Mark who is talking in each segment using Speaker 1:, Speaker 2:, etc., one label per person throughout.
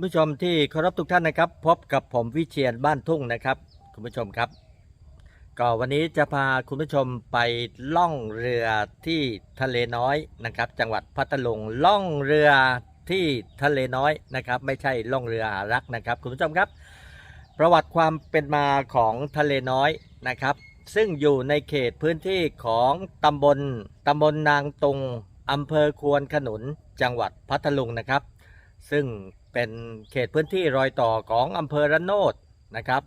Speaker 1: คุณผู้ชมที่เคารพทุกท่านนะครับ พบกับผมวิเชียนบ้านทุ่งนะครับ คุณผู้ชมครับ ก็วันนี้จะพาคุณผู้ชมไปล่องเรือที่ทะเลน้อยนะครับ จังหวัดพัทลุงล่องเรือที่ทะเลน้อยนะครับ ไม่ใช่ล่องเรือหารักนะครับ คุณผู้ชมครับ ประวัติความเป็นมาของทะเลน้อยนะครับ ซึ่งอยู่ในเขตพื้นที่ของตำบลตำบลนางตุงอำเภอควนขนุนจังหวัดพัทลุงนะครับ ซึ่ง เป็นเขตพื้นที่รอยต่อของอำเภอระโนดนะครับ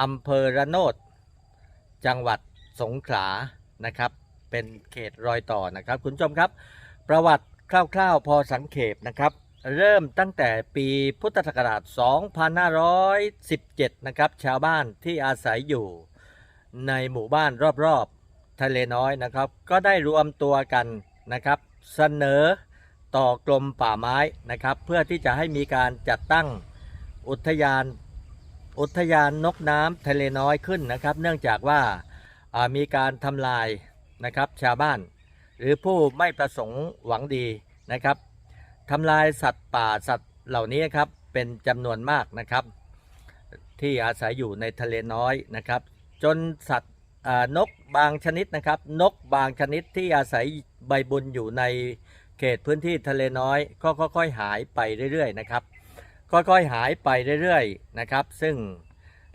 Speaker 1: อำเภอระโนด จังหวัดสงขลานะครับ เป็นเขตรอยต่อนะครับ คุณผู้ชมครับ ประวัติคร่าวๆพอสังเขปนะครับ เริ่มตั้งแต่ปีพุทธศักราช 2517 นะครับ ชาวบ้านที่อาศัยอยู่ในหมู่บ้านรอบๆทะเลน้อยนะครับ ก็ได้รวมตัวกันนะครับ เสนอ ต่อกรมป่าไม้นะครับ เพื่อที่จะให้มีการจัดตั้งอุทยานอุทยานนกน้ำทะเลน้อยขึ้นนะครับ เนื่องจากว่ามีการทำลายนะครับชาวบ้าน หรือผู้ไม่ประสงค์หวังดีนะครับทำลายสัตว์ป่าสัตว์เหล่านี้ครับเป็นจำนวนมากนะครับ ที่อาศัยอยู่ในทะเลน้อยนะครับ จนสัตว์นกบางชนิดนะครับ นกบางชนิดที่อาศัยใบบุญอยู่ใน เขตพื้นที่ทะเลน้อยก็ค่อยๆหายไปเรื่อยๆนะครับค่อยๆหายไปเรื่อยๆนะครับ ซึ่ง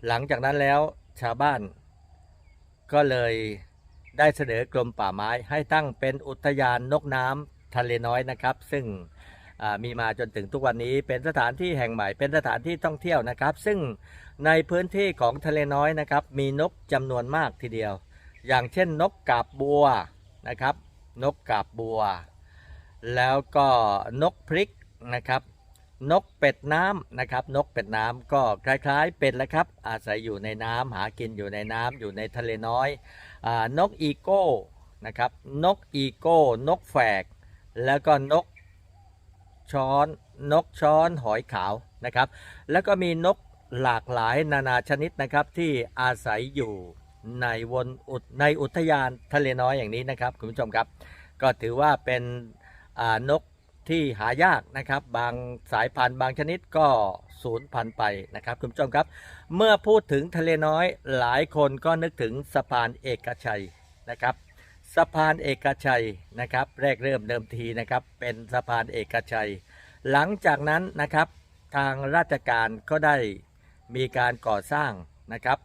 Speaker 1: หลังจากนั้นแล้วชาวบ้าน ก็เลยได้เสนอกรมป่าไม้ให้ตั้งเป็นอุทยานนกน้ำทะเลน้อยนะครับ ซึ่งมีมาจนถึงทุกวันนี้เป็นสถานที่แห่งใหม่เป็นสถานที่ท่องเที่ยวนะครับ ซึ่งในพื้นที่ของทะเลน้อยนะครับ มีนกจำนวนมากทีเดียว อย่างเช่นนกกาบบัวนะครับ นกกาบบัว แล้วก็นกพริกนะครับ นกเป็ดน้ำนะครับ นกเป็ดน้ำก็คล้ายๆเป็ดแหละครับ อาศัยอยู่ในน้ำหากินอยู่ในน้ำอยู่ในทะเลน้อยอนกอีโก้นะครับนกอีโก้นกแฝก แล้วก็นกช้อนนกช้อนหอยขาวนะครับ แล้วก็มีนกหลากหลายนานาชนิดนะครับที่อาศัยอยู่ในวนอุทในอุทยานทะเลน้อยอย่างนี้นะครับคุณผู้ชมครับ ก็ถือว่าเป็น นกที่หายากนะครับ บางสายพันธุ์บางชนิดก็สูญพันธุ์ไปนะครับคุณผู้ชมครับ เมื่อพูดถึงทะเลน้อยหลายคนก็นึกถึงสะพานเอกชัยนะครับสะพานเอกชัยนะครับ แรกเริ่มเดิมทีนะครับ เป็นสะพานเอกชัย หลังจากนั้นนะครับทางราชการก็ได้มีการก่อสร้างนะครับ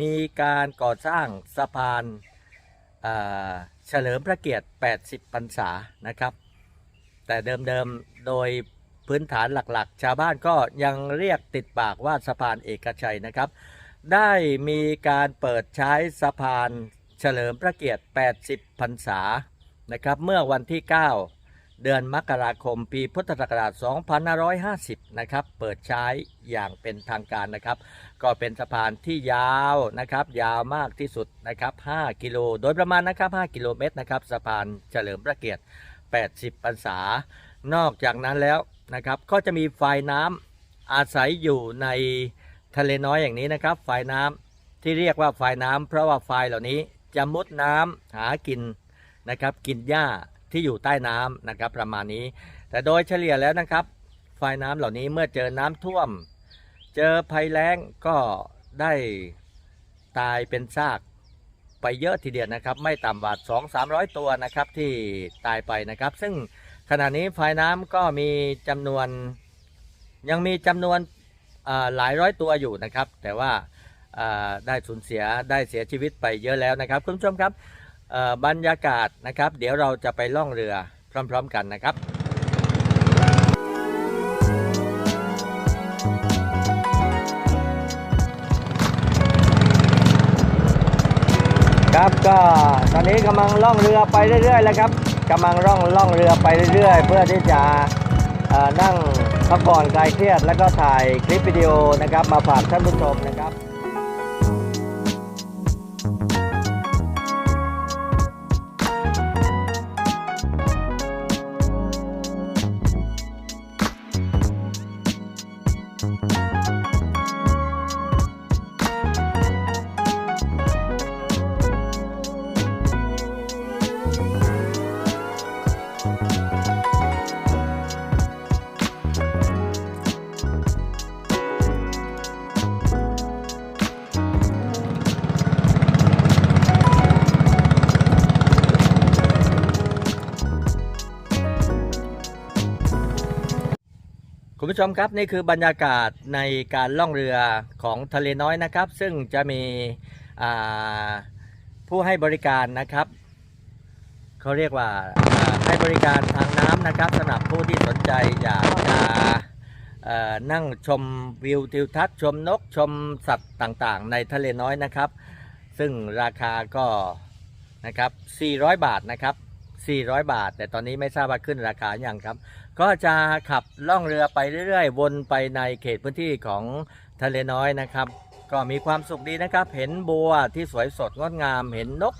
Speaker 1: มีการก่อสร้างสะพานเฉลิมพระเกียรติ 80 พรรษานะครับ แต่เดิมๆโดยพื้นฐานหลักๆ ชาวบ้านก็ยังเรียกติดปากว่าสะพานเอกชัยนะครับ ได้มีการเปิดใช้สะพานเฉลิมพระเกียรติ 80 พรรษานะครับ เมื่อวันที่ 9 เดือนมกราคมปีพุทธศักราช 2550 นะครับ เปิดใช้อย่างเป็นทางการนะครับ ก็เป็นสะพานที่ยาวนะครับ ยาวมากที่สุดนะครับ 5 กิโล โดยประมาณนะครับ 5 กิโลเมตรนะครับ สะพานเฉลิมพระเกียรติ 80พรรษา นอกจากนั้นแล้วนะครับก็จะมีไฟน้ำอาศัยอยู่ในทะเลน้อยอย่างนี้นะครับไฟน้ำที่เรียกว่าไฟน้ำเพราะว่าไฟเหล่านี้จะมุดน้ำหากินนะครับกินหญ้าที่อยู่ใต้น้ำนะครับประมาณนี้ แต่โดยเฉลี่ยแล้วนะครับไฟน้ำเหล่านี้เมื่อเจอน้ำท่วม เจอภัยแล้งก็ได้ตายเป็นซาก ไปเยอะทีเดียวนะครับ ไม่ต่ำกว่า2 3 0 0 ตัวนะครับที่ตายไปนะครับ ซึ่งขณะนี้ฝ่ายน้ำก็มีจำนวนยังมีจำนวนหลายร้อยตัวอยู่นะครับ แต่ว่าได้สูญเสียได้เสียชีวิตไปเยอะแล้วนะครับ คุณผู้ชมครับบรรยากาศนะครับ เดี๋ยวเราจะไปล่องเรือพร้อม ๆ กันนะครับ ครับก็ตอนนี้กำลังล่องเรือไปเรื่อยๆแล้วครับกำลังล่องล่องเรือไปเรื่อยๆ เพื่อที่จะนั่งพักผ่อนคลายเครียด แล้วก็ถ่ายคลิปวิดีโอนะครับ มาฝากท่านผู้ชมนะครับค คุณผู้ชมครับนี่คือบรรยากาศในการล่องเรือของทะเลน้อยนะครับ ซึ่งจะมีผู้ให้บริการนะครับเขาเรียกว่าให้บริการทางน้ำนะครับสำหรับผู้ที่สนใจอยากจะนั่งชมวิวทิวทัศน์ชมนกชมสัตว์ต่างๆ ในทะเลน้อยนะครับ ซึ่งราคาก็นะครับ400 บาทนะครับ400 บาท แต่ตอนนี้ไม่ทราบว่าขึ้นราคาอย่างครับ ก็จะขับล่องเรือไปเรื่อยๆ วนไปในเขตพื้นที่ของทะเลน้อยนะครับ ก็มีความสุขดีนะครับ เห็นบัวที่สวยสดงดงามเห็นนก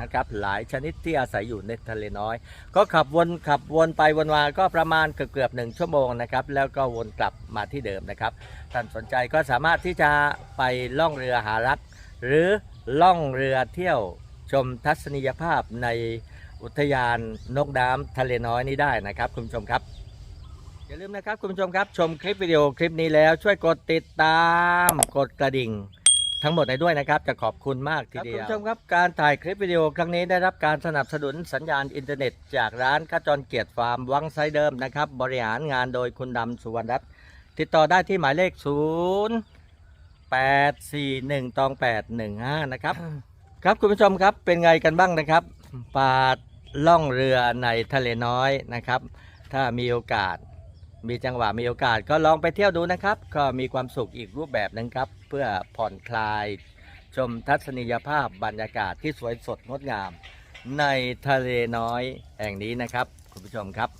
Speaker 1: นะครับหลายชนิดที่อาศัยอยู่ในทะเลน้อย ก็ขับวนขับวนไปวนมาก็ประมาณเกือบๆหนึ่งชั่วโมงนะครับแล้วก็วนกลับมาที่เดิมนะครับท่านสนใจก็สามารถที่จะไปล่องเรือหารัก หรือล่องเรือเที่ยวชมทัศนียภาพใน อุทยานนกน้ำทะเลน้อยนี้ได้นะครับ คุณผู้ชมครับ อย่าลืมนะครับคุณผู้ชมครับ ชมคลิปวิดีโอคลิปนี้แล้วช่วยกดติดตามกดกระดิ่ง ทั้งหมดในด้วยนะครับ จะขอบคุณมากทีเดียวคุณผู้ชมครับการถ่ายคลิปวิดีโอครั้งนี้ได้รับการสนับสนุนสัญญาณอินเทอร์เน็ต จากร้านขจรเกียรติฟาร์มวังไซเดิมนะครับบริหารงานโดยคุณดำสุวรรณรัตน์ติดต่อได้ที่หมายเลข 0 8 4 1ตอง8 1 5 นะครับ ครับคุณผู้ชมครับเป็นไงกันบ้างนะครับปลา ล่องเรือในทะเลน้อยนะครับ ถ้ามีโอกาสมีจังหวะมีโอกาสก็ลองไปเที่ยวดูนะครับ ก็มีความสุขอีกรูปแบบหนึงครับ เพื่อผ่อนคลายชมทัศนียภาพบรรยากาศที่สวยสดงดงาม ในทะเลน้อยแห่งนี้นะครับ คุณผู้ชมครับ